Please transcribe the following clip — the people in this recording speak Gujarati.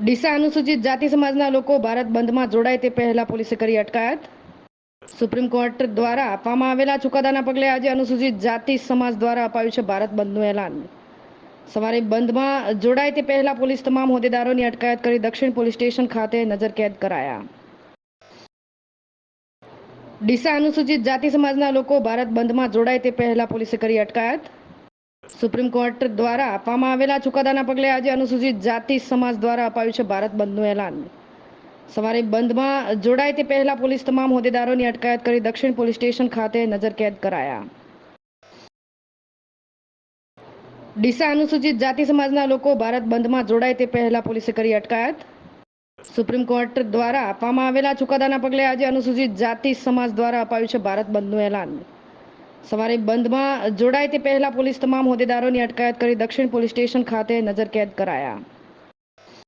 ડીસા અનુસૂચિત જાતિ સમાજના લોકો ભારત બંધમાં જોડાય તે પહેલા પોલીસે કરી અટકાયત. સુપ્રીમ કોર્ટ દ્વારા આપવામાં આવેલા ચુકાદાના પગલે આજે અનુસૂચિત જાતિ સમાજ દ્વારા અપાયું છે ભારત બંધનું એલાન. સવારે બંધમાં જોડાય તે પહેલા પોલીસ તમામ હોદ્દેદારોની અટકાયત કરી દક્ષિણ પોલીસ સ્ટેશન ખાતે નજરકેદ કરાયા. ડીસા અનુસૂચિત જાતિ સમાજના લોકો ભારત બંધમાં જોડાય તે પહેલા પોલીસે કરી અટકાયત. સુપ્રીમ કોર્ટ દ્વારા આપવામાં આવેલા ચુકાદાના પગલે આજે અનુસૂચિત જાતિ સમાજ દ્વારા અપાયું છે ભારત બંધનું એલાન. સવારે બંધમાં જોડાય તે પહેલા પોલીસ તમામ હોદ્દેદારોની અટકાયત કરી દક્ષિણ પોલીસ સ્ટેશન ખાતે નજરકેદ કરાયા. ડીસા અનુસૂચિત જાતિ સમાજના લોકો ભારત બંધમાં જોડાય તે પહેલા પોલીસે કરી અટકાયત. સુપ્રીમ કોર્ટ દ્વારા આપવામાં આવેલા ચુકાદાના પગલે આજે અનુસૂચિત જાતિ સમાજ દ્વારા અપાયું છે ભારત બંધનું એલાન. સવારે બંધમાં જોડાય તે પહેલા પોલીસ તમામ હોદ્દેદારોની અટકાયત કરી દક્ષિણ પોલીસ સ્ટેશન ખાતે નજરકેદ કરાયા.